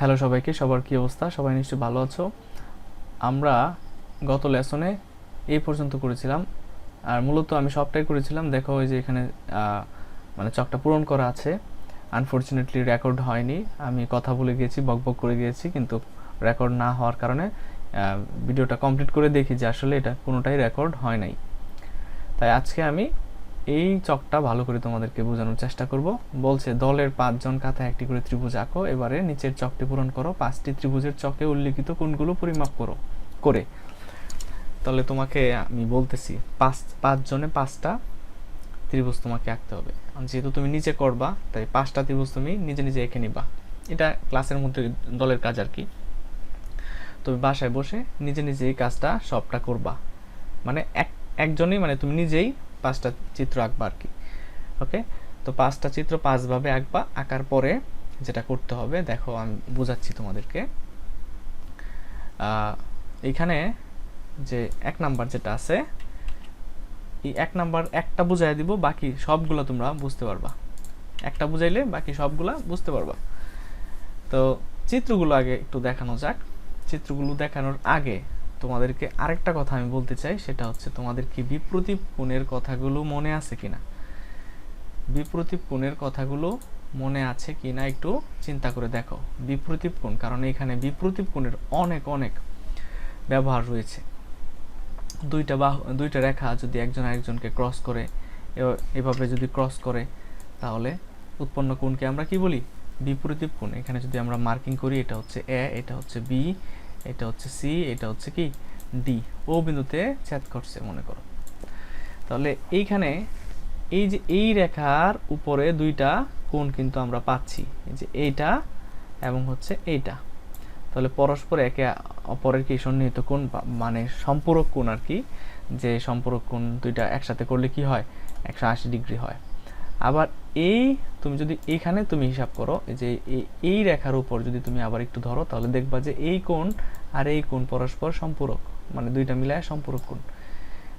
Hello সবাইকে, সবার কী অবস্থা? সবাই নিশ্চয়ই ভালো আছো। আমরা গত লেসনে এই পর্যন্ত করেছিলাম। আর মূলত আমি সবটাই করেছিলাম। দেখো ওই যে এখানে মানে চকটা পূরণ করা আছে। আনফর্চুনেটলি রেকর্ড হয়নি। আমি কথা বলে গিয়েছি, বকবক করে গিয়েছি, কিন্তু রেকর্ড না হওয়ার কারণে ভিডিওটা কমপ্লিট করে দেখি যে আসলে এটা কোনোটাই রেকর্ড হয় নাই। তাই আজকে আমি এই চকটা ভালো করে তোমাদেরকে বোঝানোর চেষ্টা করব। বলছে, দলের পাঁচজন কাঁথা একটি করে ত্রিভুজ আঁকো, এবারে নিচের চকটি পূরণ করো, পাঁচটি ত্রিভুজের চকে উল্লিখিত কোনগুলো পরিমাপ করো। করে। তাহলে তোমাকে আমি বলতেছি, পাঁচ, পাঁচজনে পাঁচটা ত্রিভুজ তোমাকে আঁকতে হবে। যেহেতু তুমি নিজে করবা, তাই পাঁচটা ত্রিভুজ তুমি নিজে নিজে এঁকে নিবা। এটা ক্লাসের মধ্যে দলের কাজ আর কি। তুমি বাসায় বসে নিজে নিজে এই কাজটা সবটা করবা। মানে এক, একজনই মানে তুমি নিজেই পাঁচটা চিত্র আঁকবা আর কি ওকে? তো পাঁচটা চিত্র পাঁচভাবে আঁকবা আঁকার পরে যেটা করতে হবে দেখো আমি বোঝাচ্ছি তোমাদেরকে। আহ, এইখানে যে এক নাম্বার যেটা আছে এই এক নাম্বার একটা বুঝাই দিব বাকি সবগুলো তোমরা বুঝতে পারবা। একটা বুঝাইলে বাকি সবগুলা বুঝতে পারবা। তো চিত্রগুলো আগে একটু দেখানো যাক। চিত্রগুলো দেখানোর আগে তোমাদেরকে আরেকটা কথা আমি বলতে চাই, সেটা হচ্ছে তোমাদের কি বিপ্রতীপ কথাগুলো মনে আছে কিনা? বিপ্রতীপ কোণের কথাগুলো মনে আছে কিনা একটু চিন্তা করে দেখো। বিপ্রতীপ কোণ কারণ এখানে বিপ্রতীপ কোণের অনেক অনেক ব্যবহার রয়েছে। দুইটা বাহু, দুইটা রেখা যদি একজন আরেকজনকে ক্রস করে এভাবে যদি ক্রস করে, তাহলে উৎপন্ন কোণকে আমরা কি বলি? বিপরীত কোণ এখানে যদি আমরা মার্কিং করি, এটা হচ্ছে এ এটা হচ্ছে বি এটা হচ্ছে সি এটা হচ্ছে কি? ডি ও বিন্দুতে ছেদ করছে, মনে করো। তাহলে এইখানে এই যে এই রেখার উপরে দুইটা কোণ কিন্তু আমরা পাচ্ছি। এই যে এইটা এবং হচ্ছে এইটা। তাহলে পরস্পর একে অপরের কি সন্নিহিত কোণ মানে সম্পূরক কোণ আর কি? যে সম্পূরক কোণ দুইটা একসাথে করলে কি হয়? একশো আশি ডিগ্রি হয়। আবার এই তুমি যদি এইখানে তুমি হিসাব করো যে এই- রেখার উপর যদি তুমি আবার একটু ধরো, তাহলে দেখবা যে এই কোণ আর এই কোণ পরস্পর সম্পূরক মানে দুইটা মিলায় সম্পূরক কোণ।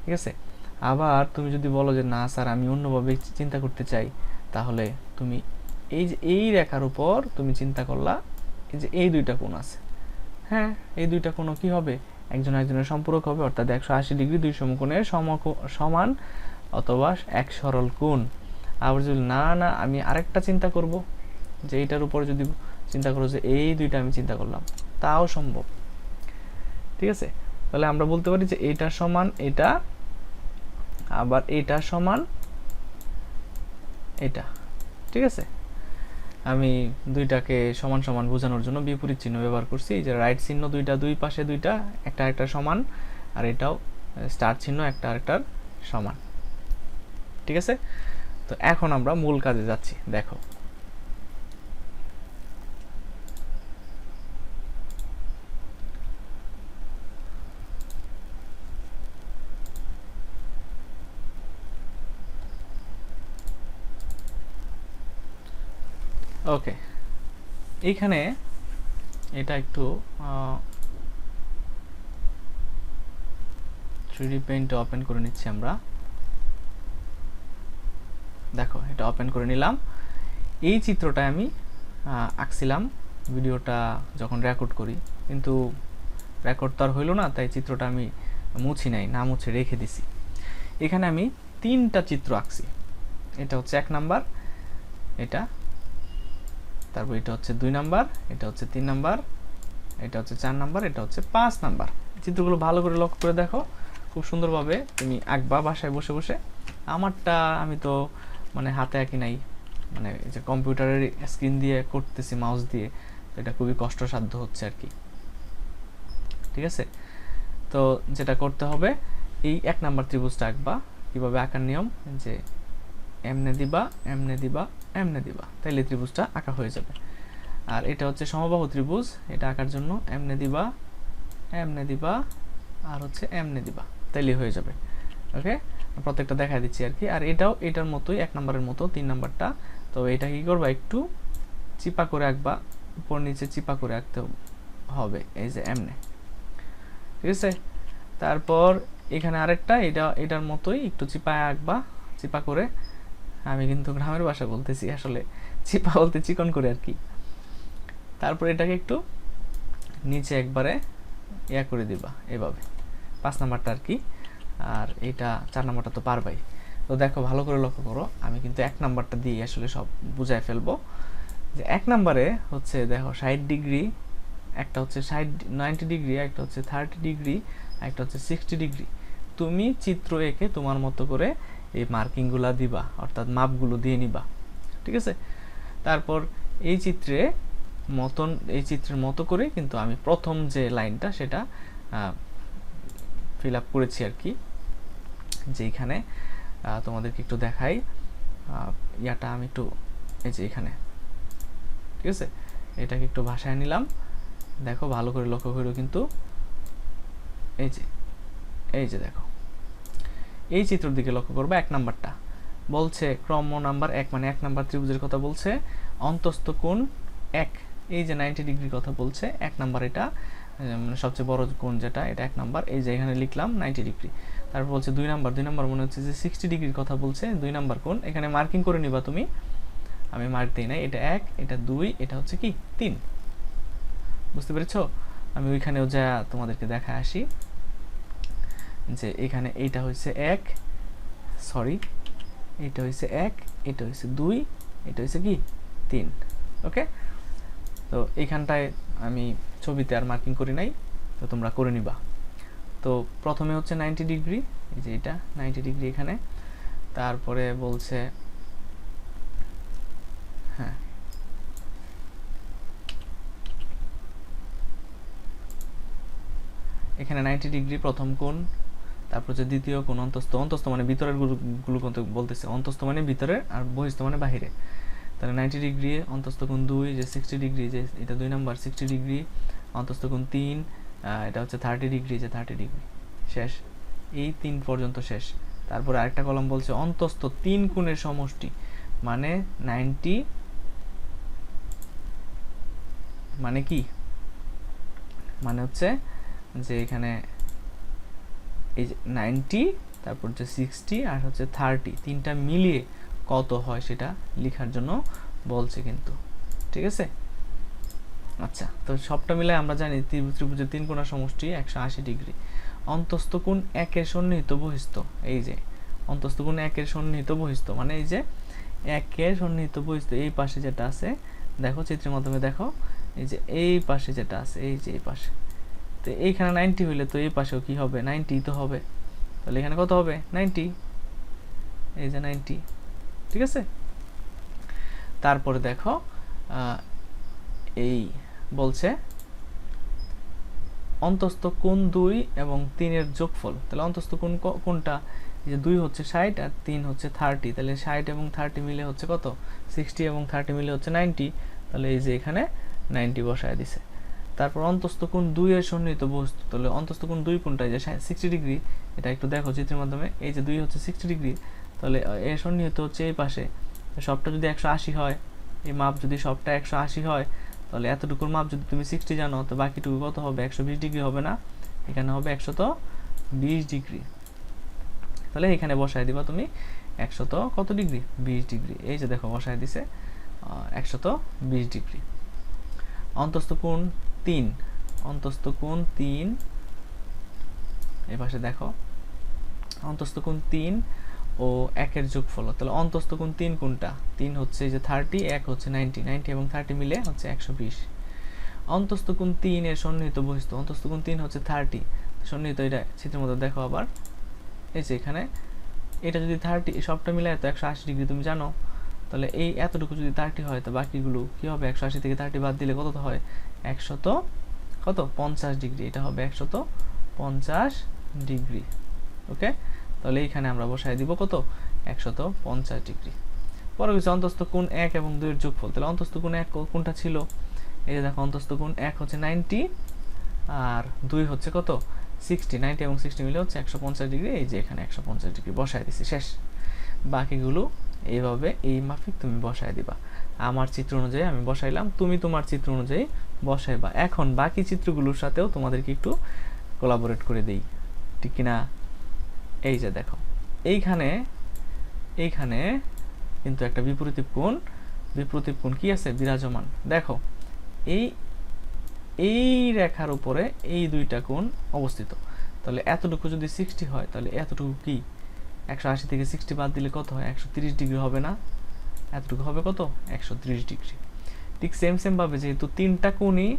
ঠিক আছে? আবার তুমি যদি বলো যে, না স্যার, আমি অন্যভাবে চিন্তা করতে চাই। তাহলে তুমি এই যে, এই রেখার উপর তুমি চিন্তা করলা, এই যে এই দুইটা কোণ আছে। হ্যাঁ এই দুইটা কোণও কি হবে? একজন একজনের সম্পূরক হবে, অর্থাৎ একশো আশি ডিগ্রি দুই সমকোণের সমকো- সমান অথবা এক সরল কোণ। আবার যদি না না, আমি আরেকটা চিন্তা করব, যে এইটার উপর যদি চিন্তা করো যে এই দুইটা আমি চিন্তা করলাম, তাও সম্ভব। ঠিক আছে? তাহলে আমরা বলতে পারি যে এইটা সমান এটা, আবার এটা সমান এটা। ঠিক আছে? আমি দুইটাকে সমান সমান বোঝানোর জন্য বিপরীত চিহ্ন ব্যবহার করছি যে রাইট চিহ্ন দুইটা, দুই পাশে দুইটা, একটা একটা সমান, আর এটাও স্টার চিহ্ন একটা আরেকটার সমান। ঠিক আছে? তো এখন আমরা মূল কাজে যাচ্ছি, দেখো। ওকে এইখানে এটা একটু থ্রিডি পেইন্ট ওপেন করে নিচ্ছি আমরা দেখো এটা ওপেন করে নিলাম। এই চিত্রটা আমি আঁকছিলাম ভিডিওটা যখন রেকর্ড করি। কিন্তু রেকর্ড তো আর হইল না, তাই চিত্রটা আমি মুছি নাই, না মুছে রেখে দিছি। এখানে আমি তিনটা চিত্র আঁকছি। এটা হচ্ছে এক নাম্বার, এটা, তারপর এটা হচ্ছে দুই নাম্বার, এটা হচ্ছে তিন নাম্বার, এটা হচ্ছে চার নাম্বার, এটা হচ্ছে পাঁচ নাম্বার। চিত্রগুলো ভালো করে লক্ষ্য করে দেখো, খুব সুন্দরভাবে তুমি আঁকবা বাসায় বসে বসে। আমারটা আমি তো মানে হাতে আঁকি নাই। মানে যে কম্পিউটারের স্ক্রিন দিয়ে করতেছি, মাউস দিয়ে এটা খুবই কষ্টসাধ্য হচ্ছে আর কি। ঠিক আছে? তো যেটা করতে হবে, এই এক নাম্বার ত্রিভুজটা আঁকবা, কীভাবে আঁকার নিয়ম? যে এমনে দিবা এমনে দিবা এমনে দিবা, তাইলে ত্রিভুজটা আঁকা হয়ে যাবে। আর এটা হচ্ছে সমবাহু ত্রিভুজ, এটা আঁকার জন্য এমনে দিবা এমনে দিবা, আর হচ্ছে এমনে দিবা, তাইলে হয়ে যাবে। ওকে? প্রত্যেকটা দেখা দিচ্ছি আর কি। আর এটাও এটার মতোই, এক নম্বরের মতো, তিন নাম্বারটা। তো এটা কি করবা? একটু চিপা করে আঁকবা, উপর নিচে চিপা করে আঁকতে হবে, এই যে এমনে। ঠিক আছে? তারপর এখানে আরেকটা, এটা, এটার মতোই একটু চিপায় আঁকবা, চিপা করে। আমি কিন্তু গ্রামের ভাষা বলতেছি, আসলে চিপা বলতে চিকন করে আর কি। তারপর এটাকে একটু নিচে একবারে ইয়া করে দিবা, এভাবে। পাঁচ নাম্বারটা আর কি। আর এটা চার নাম্বারটা তো পারবাই। তো দেখো, ভালো করে লক্ষ্য করো, আমি কিন্তু এক নাম্বারটা দিয়ে আসলে সব বুঝায় ফেলব। যে এক নাম্বারে হচ্ছে, দেখো, ষাট ডিগ্রি, একটা হচ্ছে ষাট, নাইনটি ডিগ্রি, একটা হচ্ছে থার্টি ডিগ্রি, একটা হচ্ছে সিক্সটি ডিগ্রি। তুমি চিত্র এঁকে তোমার মতো করে এই মার্কিংগুলো দিবা, অর্থাৎ মাপগুলো দিয়ে নিবা, ঠিক আছে? তারপর এই চিত্রে মতন, এই চিত্রের মতো করে কিন্তু আমি প্রথম যে লাইনটা সেটা ফিল আপ করেছি আর কি। যে এখানে তোমাদেরকে একটু দেখাই। ইয়াটা আমি একটু, এই যে এখানে। ঠিক আছে? এটাকে একটু ভাষায় নিলাম। দেখো, ভালো করে লক্ষ্য করো কিন্তু। এই যে এই যে দেখো। এই চিত্রের দিকে লক্ষ্য করব এক নাম্বারটা। বলছে, ক্রম নাম্বার এক মানে এক নাম্বার ত্রিভুজের কথা বলছে। অন্তস্থ কোণ এক। এই যে নাইনটি ডিগ্রির কথা বলছে, এক নাম্বার এটা। সবচেয়ে বড় কোণ যেটা, এটা এক নাম্বার। এই যে এখানে লিখলাম নাইনটি ডিগ্রি তারপর বলছে দুই নাম্বার। দুই নাম্বার মনে হচ্ছে যে সিক্সটি ডিগ্রির কথা বলছে, দুই নাম্বার কোণ। এখানে মার্কিং করে নিবা তুমি। আমি মার্ক দিই নাই, এটা এক, এটা দুই, এটা হচ্ছে কি? তিন। বুঝতে পেরেছ? আমি ওইখানেও যা তোমাদেরকে দেখা আসি, যে এখানে এইটা হচ্ছে এক সরি এটা হচ্ছে এক, এটা হচ্ছে দুই, এটা হচ্ছে কি? তিন। ওকে তো এইখানটায় আমি ছবিতে আর মার্কিং করি নাই, তো তোমরা করে নিবা। তো প্রথমে হচ্ছে নাইনটি ডিগ্রি এই যে এটা নাইনটি ডিগ্রি এখানে। তারপরে বলছে হ্যাঁ। এখানে নাইনটি ডিগ্রি প্রথম কোণ, তারপর হচ্ছে দ্বিতীয় কোণ, অন্তস্থ। অন্তস্থ মানে ভিতরেরগুলো বলতেছে, অন্তস্থ মানে ভিতরে আর বহিস্থ মানে বাহিরে। তাহলে নাইনটি ডিগ্রি, অন্তস্থ কোণ দুই, যে সিক্সটি ডিগ্রি, যে এটা দুই নাম্বার সিক্সটি ডিগ্রি, অন্তস্থ কোণ তিন এটা হচ্ছে থার্টি ডিগ্রি, যে থার্টি ডিগ্রি। শেষ। এই তিন পর্যন্ত শেষ। তারপরে আরেকটা কলম বলছে অন্তস্থ তিন কোণের সমষ্টি মানে নাইনটি মানে কি? মানে হচ্ছে যে এখানে এই যে নাইনটি তারপর হচ্ছে সিক্সটি আর হচ্ছে থার্টি তিনটা মিলিয়ে কত হয় সেটা লেখার জন্য বলছে কিন্তু। ঠিক আছে? আচ্ছা তো সবটা মিলে আমরা জানি ত্রিভুজের তিন কোণার সমষ্টি একশো আশি ডিগ্রি। অন্তস্থ কোণ একের সন্নিহিত বহিস্থ। এই যে, অন্তস্থ কোণ একের সন্নিহিত বহিস্থ। মানে এই যে, একের সন্নিহিত বহিস্থ। এই পাশে যেটা আছে, দেখো চিত্রের মাধ্যমে দেখো, এই যে এই পাশে যেটা আছে, এই যে এই পাশে। তো এইখানে নাইনটি হইলে তো এই পাশেও কি হবে? নাইনটি তো হবে। তাহলে এখানে কত হবে? নাইনটি। এই যে নাইনটি। ঠিক আছে? তারপরে দেখো এই বলছে, অন্তস্থ কোন দুই এবং তিনের যোগফল। তাহলে অন্তস্থ কোন কোনটা যে দুই হচ্ছে ষাট আর তিন হচ্ছে থার্টি তাহলে ষাট এবং থার্টি মিলে হচ্ছে কত? সিক্সটি এবং থার্টি মিলে হচ্ছে নাইনটি তাহলে এই যে এখানে নাইনটি বসায় দিছে। তারপর অন্তস্থ কোণ দুইয়ের সন্নিহিত বস্তু। তাহলে অন্তস্থ কোন দুই কোণটা যে সিক্সটি ডিগ্রি এটা একটু দেখো চিত্রের মাধ্যমে। এই যে দুই হচ্ছে সিক্সটি ডিগ্রি তাহলে এর সন্নিহিত হচ্ছে এই পাশে। সবটা যদি একশো আশি হয়, এই মাপ যদি সবটা একশো আশি হয়, তাহলে এতটুকুর মাপ যদি তুমি সিক্সটি জানো, তো বাকিটুকু কত হবে? একশো বিশ ডিগ্রি হবে না? এখানে হবে একশত বিশ ডিগ্রি। তাহলে এখানে বসায় দিবা তুমি একশত কত ডিগ্রি? বিশ ডিগ্রি। এই যে দেখো, বসায় দিছে একশত বিশ ডিগ্রি। অন্তস্থ কোণ তিন। অন্তস্থ কোণ তিন। এ পাশে দেখো, অন্তস্থ কোণ তিন ও একের যোগফল। তাহলে অন্তস্থ কোণ তিন কোনটা? তিন হচ্ছে যে থার্টি এক হচ্ছে নাইনটি নাইনটি এবং থার্টি মিলে হচ্ছে একশো বিশ। অন্তস্থ তিন এর সন্নিহিত বহিস্থ অন্তস্থ কোণ তিন হচ্ছে থার্টি সন্নিহিত এটা চিত্রের মধ্যে দেখো আবার। এই যে এখানে, এটা যদি থার্টি সবটা মিলে এত একশো আশি ডিগ্রি, তুমি জানো? তাহলে এই এতটুকু যদি থার্টি হয়, তো বাকিগুলো কী হবে? একশো আশি থেকে থার্টি বাদ দিলে কত হয়? একশত কত? পঞ্চাশ ডিগ্রি। এটা হবে একশত পঞ্চাশ ডিগ্রি। ওকে তাহলে এইখানে আমরা বসাই দিব কত? একশত পঞ্চাশ ডিগ্রি। পরে কিছু অন্তস্থ কোণ এক এবং দুইয়ের যোগফল। তাহলে অন্তস্থ কোণ এক কোনটা ছিল? এই যে দেখো, অন্তস্থ কোণ এক হচ্ছে নাইনটি আর দুই হচ্ছে কত? সিক্সটি। নাইনটি এবং সিক্সটি মিলে হচ্ছে একশো পঞ্চাশ ডিগ্রি। এই যে এখানে একশো পঞ্চাশ ডিগ্রি বসাই দিছি, শেষ। বাকিগুলো এইভাবে এই মাফিক তুমি বসায় দিবা। আমার চিত্র অনুযায়ী আমি বসাইলাম, তুমি তোমার চিত্র অনুযায়ী বসাইবা। এখন বাকি চিত্রগুলোর সাথেও তোমাদেরকে একটু কোলাবোরেট করে দেই। ঠিক কিনা? এই যে দেখো, এইখানে এইখানে কিন্তু একটা বিপরীত কোণ বিপরীত কোণ কি আছে? বিরাজমান। দেখো, এই এই রেখার উপরে এই দুইটা কোণ অবস্থিত। তাহলে এতটুকু যদি সিক্সটি হয়, তাহলে এতটুকু কি? একশো আশি থেকে সিক্সটি বাদ দিলে কত হয়? একশো তিরিশ ডিগ্রি হবে না? এতটুকু হবে কত? একশো তিরিশ ডিগ্রি। ঠিক সেম সেম ভাবে যেহেতু তিনটা কোণই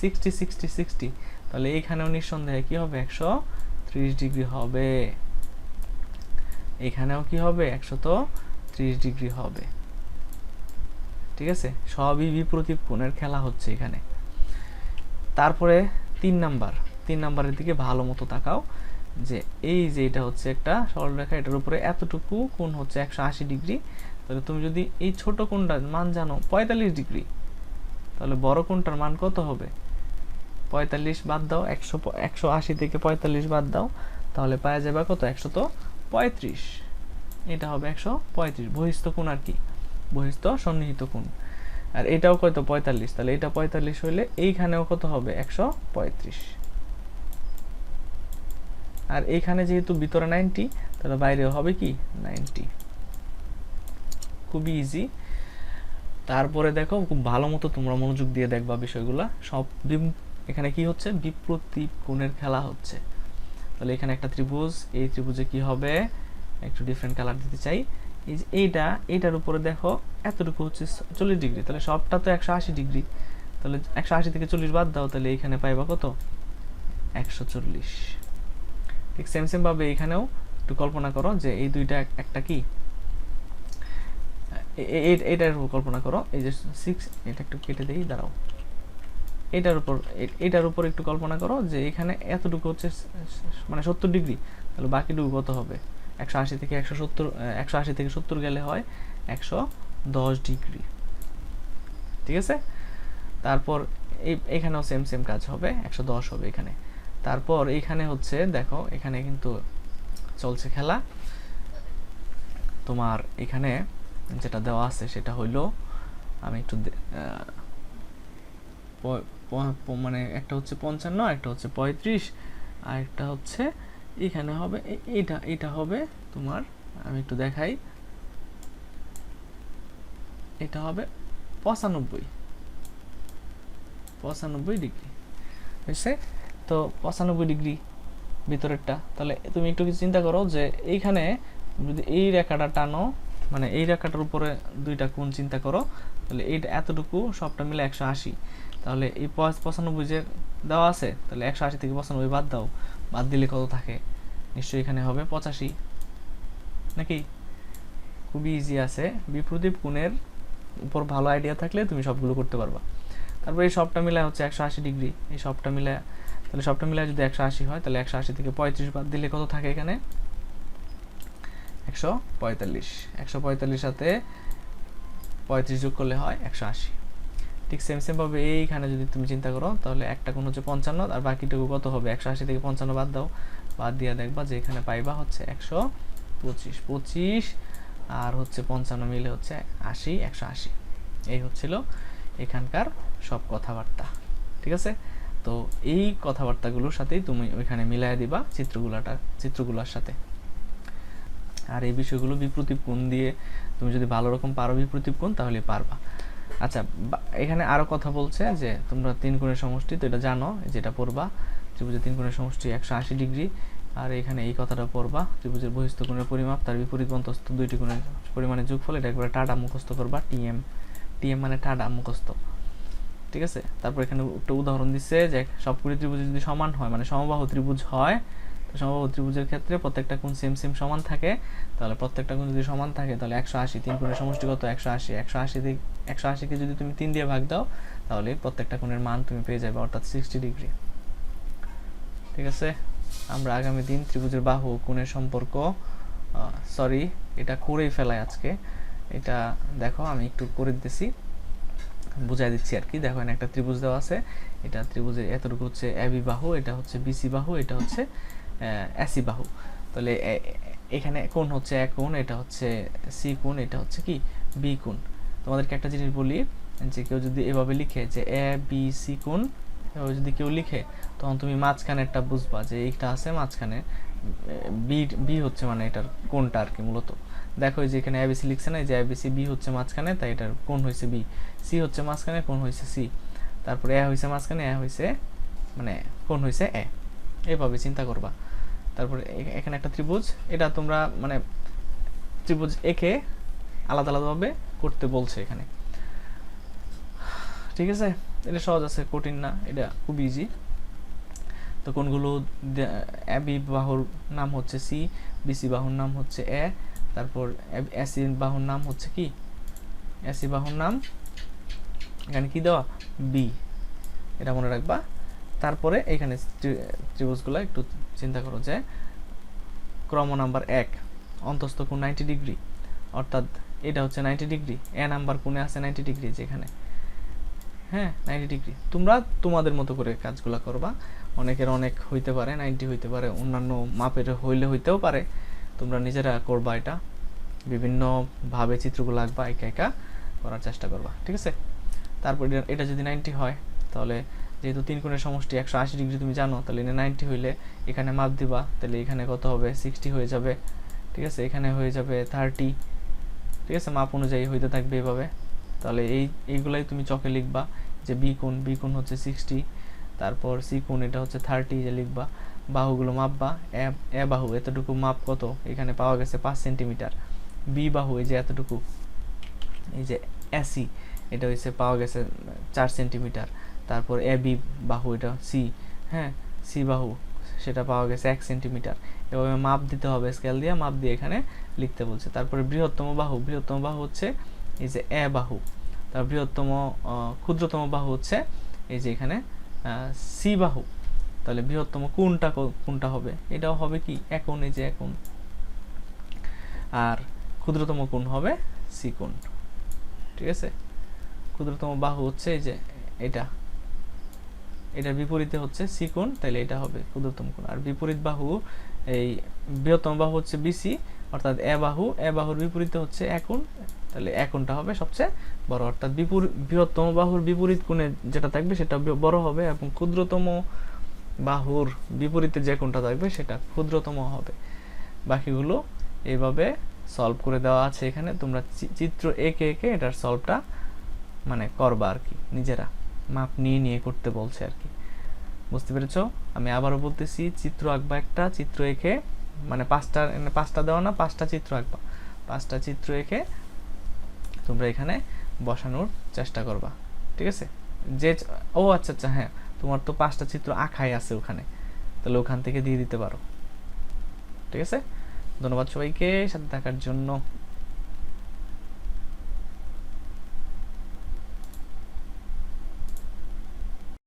সিক্সটি সিক্সটি সিক্সটি তাহলে এইখানেও নিঃসন্দেহে কী হবে? একশো ত্রিশ ডিগ্রি হবে। এখানেও কি হবে? একশত ত্রিশ ডিগ্রি হবে। ঠিক আছে? সবই বিপ্রতীপ কোণের খেলা হচ্ছে এখানে। তারপরে তিন নাম্বার। তিন নাম্বারের দিকে ভালো মতো তাকাও যে এই যে এটা হচ্ছে একটা সরলরেখা, এটার উপরে এতটুকু কোণ হচ্ছে একশো আশি ডিগ্রি। তাহলে তুমি যদি এই ছোট কোণটার মান জানো পঁয়তাল্লিশ ডিগ্রি, তাহলে বড় কোণটার মান কত হবে? পঁয়তাল্লিশ বাদ দাও, একশো একশো আশি থেকে পঁয়তাল্লিশ বাদ দাও, তাহলে পাওয়া যাবে কত? একশো তো পঁয়ত্রিশ। এটা হবে একশো পঁয়ত্রিশ। বহিস্থ কোণ আর কি? বহিস্থ সন্নিহিত কোণ। আর এটাও কত? পঁয়তাল্লিশ। তাহলে এটা পঁয়তাল্লিশ হইলে এইখানেও কত হবে? একশো পঁয়ত্রিশ। আর এইখানে যেহেতু ভিতরে নাইনটি, তাহলে বাইরেও হবে কি? নাইনটি। খুবই ইজি তারপরে দেখো, খুব ভালো মতো তোমরা মনোযোগ দিয়ে দেখবা বিষয়গুলা। সব এখানে কি হচ্ছে? বিপ্রতীপ কোণের খেলা হচ্ছে। তাহলে এখানে একটা ত্রিভুজ, এই ত্রিভুজে কি হবে? একটু ডিফারেন্ট কালার দিতে চাই। এই যে এইটা, এইটার উপরে দেখো, এতটুকু হচ্ছে চল্লিশ ডিগ্রি। তাহলে সবটা তো একশো আশি ডিগ্রি। তাহলে একশো আশি থেকে চল্লিশ বাদ দাও, তাহলে এইখানে পাইবা কত? একশো চল্লিশ। ঠিক সেম সেম ভাবে এখানেও একটু কল্পনা করো যে এই দুইটা একটা কি? এ- এ- এ- এটার উপর কল্পনা করো। এই যে সিক্স এটা একটু কেটে দেই, দাঁড়াও। এটার উপর এটার উপর একটু কল্পনা করো যে এখানে এতটুকু হচ্ছে মানে সত্তর ডিগ্রি, তাহলে বাকিটুকু কত হবে? একশো আশি থেকে একশো সত্তর একশো আশি থেকে সত্তর গেলে হয় একশো দশ ডিগ্রি। ঠিক আছে? তারপর এই, এখানেও সেম সেম কাজ হবে, একশো দশ হবে এখানে। তারপর এখানে হচ্ছে, দেখো, এখানে কিন্তু চলছে খেলা। তোমার এখানে যেটা দেওয়া আছে সেটা হইল, আমি একটু মানে একটা হচ্ছে পঞ্চান্ন একটা হচ্ছে পঁয়ত্রিশ আর একটা হচ্ছে এখানে হবে, এ- এইটা এটা হবে তোমার, আমি একটু দেখাই। এটা হবে পঁচানব্বই। পঁচানব্বই ডিগ্রি বুঝছে তো পঁচানব্বই ডিগ্রি ভিতরেরটা, তাহলে তুমি একটু চিন্তা করো যে এইখানে যদি এই রেখাটা টানো মানে এই রেখাটার উপরে দুইটা কোণ চিন্তা করো তাহলে এইটা এতটুকু, সবটা মিলে একশো আশি। তাহলে এই পঁচানব্বই যে দেওয়া আছে, তাহলে একশো আশি থেকে পঁচানব্বই বাদ দাও। বাদ দিলে কত থাকে? নিশ্চয়ই এখানে হবে পঁচাশি। নাকি? খুবই ইজি আছে। বিপ্রদীপ কোণের উপর ভালো আইডিয়া থাকলে তুমি সবগুলো করতে পারবা। তারপর এই সবটা মিলে হচ্ছে একশো আশি ডিগ্রি। এই সবটা মিলে তাহলে সবটা মিলে যদি একশো আশি হয়, তাহলে একশো আশি থেকে পঁয়ত্রিশ বাদ দিলে কত থাকে এখানে? একশো পঁয়তাল্লিশ। একশো পঁয়তাল্লিশ সাথে পঁয়ত্রিশ যোগ করলে হয় একশো আশি। ঠিক সেম সেম ভাবে এইখানে যদি তুমি চিন্তা করো, তাহলে একটা কোণ হচ্ছে পঞ্চান্ন, আর বাকিটুকু কত হবে? একশো আশি থেকে পঞ্চান্ন বাদ দাও। বাদ দিয়ে দেখবা যে এখানে পাইবা হচ্ছে একশো পঁচিশ। পঁচিশ আর হচ্ছে পঞ্চান্ন মিলে হচ্ছে আশি, একশো আশি। এই হচ্ছিল এখানকার সব কথাবার্তা। ঠিক আছে? তো এই কথাবার্তাগুলোর সাথেই তুমি ওইখানে মিলাই দিবা চিত্রগুলাটা, চিত্রগুলোর সাথে। আর এই বিষয়গুলো বিপ্রতীপ কোণ দিয়ে তুমি যদি ভালো রকম পারো বিপ্রতীপ কোণ, তাহলে পারবা। আচ্ছা এখানে আরও কথা বলছে যে তোমরা তিন কোণের সমষ্টি, তো এটা জানো, যেটা পড়বা। ত্রিভুজের তিন কোণের সমষ্টি একশো আশি ডিগ্রি, আর এখানে এই কথাটা পড়বা, ত্রিভুজের বহিস্থ কোণের পরিমাপ, তার বিপরীত অন্তস্থ দুইটি কোণের পরিমাণের যোগফল, এটা একবারে টাডা মুখস্থ করবা, টিএম। টিএম মানে টাডা মুখস্থ। ঠিক আছে? তারপর এখানে একটা উদাহরণ দিচ্ছে যে সবগুলি ত্রিভুজ যদি সমান হয় মানে সমবাহু ত্রিভুজ হয় সমবাহু ত্রিভুজের ক্ষেত্রে প্রত্যেকটা কোণ সেম সেম সমান থাকে। তাহলে প্রত্যেকটা কোণ যদি সমান থাকে, তাহলে একশো আশি, তিন কোণের সমষ্টি কত একশো আশি। একশো আশি থেকে একশো আশিকে যদি তুমি তিন দিয়ে ভাগ দাও, তাহলে প্রত্যেকটা কোণের মান তুমি পেয়ে যাবে অর্থাৎ সিক্সটি ডিগ্রি। ঠিক আছে? আমরা আগামী দিন ত্রিভুজের বাহু কোণের সম্পর্ক সরি এটা করেই ফেলাই আজকে। এটা দেখো, আমি একটু করে দিতেছি। বুঝাই দিচ্ছি আর কি। দেখো একটা ত্রিভুজ দেওয়া আছে। এটা ত্রিভুজের এতটুকু হচ্ছে এবি বাহু, এটা হচ্ছে বিসি বাহু, এটা হচ্ছে এসি বাহু। তাহলে এখানে কোণ হচ্ছে এক কোণ, এটা হচ্ছে সি কোণ, এটা হচ্ছে কি? বি কোণ। তোমাদেরকে একটা জিনিস বলি, যে কেউ যদি এভাবে লিখে যে এ বি সি কোণ, এভাবে যদি কেউ লিখে, তখন তুমি মাঝখানেরটা বুঝবা যে এইটা আছে মাঝখানে। বি বি হচ্ছে মানে এটার কোনটা আর কি মূলত। দেখো যে এখানে এবিসি লিখছে না যে এবিসি বি হচ্ছে মাঝখানে, তাই এটার কোন হয়েছে বি সি হচ্ছে মাঝখানে কোন হয়েছে সি তারপরে এ হয়েছে মাঝখানে এ হয়েছে মানে কোন হয়েছে এ এইভাবে চিন্তা করবা। তারপরে এখানে একটা ত্রিভুজ, এটা তোমরা মানে ত্রিভুজ একে আলাদা আলাদাভাবে করতে বলছে এখানে। ঠিক আছে? এটা সহজ আছে, কঠিন না, এটা খুব ইজি তো কোনগুলো অ্যাবি বাহুর নাম হচ্ছে সি বিসি বাহুর নাম হচ্ছে এ, তারপর এসি বাহুর নাম হচ্ছে কি? এসি বাহুর নাম, এখানে কি দেওয়া? বি। এটা মনে রাখবা তারপরে এখানে ত্রিভুজগুলো একটু চিন্তা করো যে ক্রম নাম্বার এক, অন্তস্থ কোণ নাইনটি ডিগ্রি অর্থাৎ এটা হচ্ছে নাইনটি ডিগ্রি এ নাম্বার কোণে আছে নাইনটি ডিগ্রি যেখানে। হ্যাঁ নাইনটি ডিগ্রি তোমরা তোমাদের মতো করে কাজগুলো করবা। অনেকের অনেক হইতে পারে নাইনটি হইতে পারে, অন্যান্য মাপের হইলে হইতেও পারে। তোমরা নিজেরা করবা এটা। বিভিন্নভাবে চিত্রগুলো আঁকবা, একা একা করার চেষ্টা করবা, ঠিক আছে? তারপর এটা- যদি নাইনটি হয়, তাহলে যেহেতু তিন কোণের সমষ্টি একশো আশি ডিগ্রি তুমি জানো, তাহলে এনে নাইনটি হইলে এখানে মাপ দিবা, তাহলে এখানে কত হবে? সিক্সটি হয়ে যাবে। ঠিক আছে? এখানে হয়ে যাবে থার্টি ঠিক আছে? মাপ অনুযায়ী হইতে থাকবে এভাবে। তাহলে এই, এইগুলাই তুমি চকে লিখবা যে বি কোণ বি কোণ হচ্ছে সিক্সটি তারপর সি কোণ এটা হচ্ছে থার্টি যে লিখবা। বাহুগুলো মাপবা। এ এ বাহু এতটুকু মাপ কত? এখানে পাওয়া গেছে পাঁচ সেন্টিমিটার। বি বাহু এই যে এতটুকু, এই যে এসি এটা হচ্ছে পাওয়া গেছে চার সেন্টিমিটার। তারপর এ বি বাহু এটা সি হ্যাঁ? সি বাহু, সেটা পাওয়া গেছে এক সেন্টিমিটার এভাবে মাপ দিতে হবে স্কেল দিয়ে মাপ দিয়ে এখানে লিখতে বলছে। তারপরে বৃহত্তম বাহু বৃহত্তম বাহু হচ্ছে এই যে এ বাহু। তার বৃহত্তম ক্ষুদ্রতম বাহু হচ্ছে এই যে এখানে সি বাহু। তাহলে বৃহত্তম কোনটা কোনটা হবে? এটাও হবে কি? একন এই যে একন আর ক্ষুদ্রতম কোণ হবে সি কোণ। ঠিক আছে? ক্ষুদ্রতম বাহু হচ্ছে এই যে এটা। এটার বিপরীতে হচ্ছে সি কোণ তাহলে এটা হবে ক্ষুদ্রতম কোণ। আর বিপরীত বাহু, এই বৃহত্তম বাহু হচ্ছে বিসি অর্থাৎ এ বাহু, এ বাহুর বিপরীতে হচ্ছে একন তাহলে একনটা হবে সবচেয়ে বড়। অর্থাৎ বিপরীত বৃহত্তম বাহুর বিপরীত কোণে যেটা থাকবে সেটা বড় হবে এবং ক্ষুদ্রতম বাহুর বিপরীতে যে কোণটা থাকবে সেটা ক্ষুদ্রতম হবে। বাকিগুলো এইভাবে সলভ করে দেওয়া আছে এখানে। তোমরা চিত্র এঁকে এঁকে এটার সলভটা মানে করবা আর কি নিজেরা। মাপ নিয়ে নিয়ে করতে বলছে আর কি। বুঝতে পেরেছ? আমি আবারও বলতেছি, চিত্র আঁকবা একটা, চিত্র এঁকে মানে পাঁচটা মানে পাঁচটা দেওয়া না, পাঁচটা চিত্র আঁকবা। পাঁচটা চিত্র এঁকে তোমরা এখানে বসানোর চেষ্টা করবা, ঠিক আছে? যে ও আচ্ছা আচ্ছা হ্যাঁ তোমার তো পাঁচটা চিত্র আঁকাই আছে ওখানে, তাহলে ওখান থেকে দিয়ে দিতে পারো, ঠিক আছে? ধন্যবাদ সবাইকে, সাথে থাকার জন্য।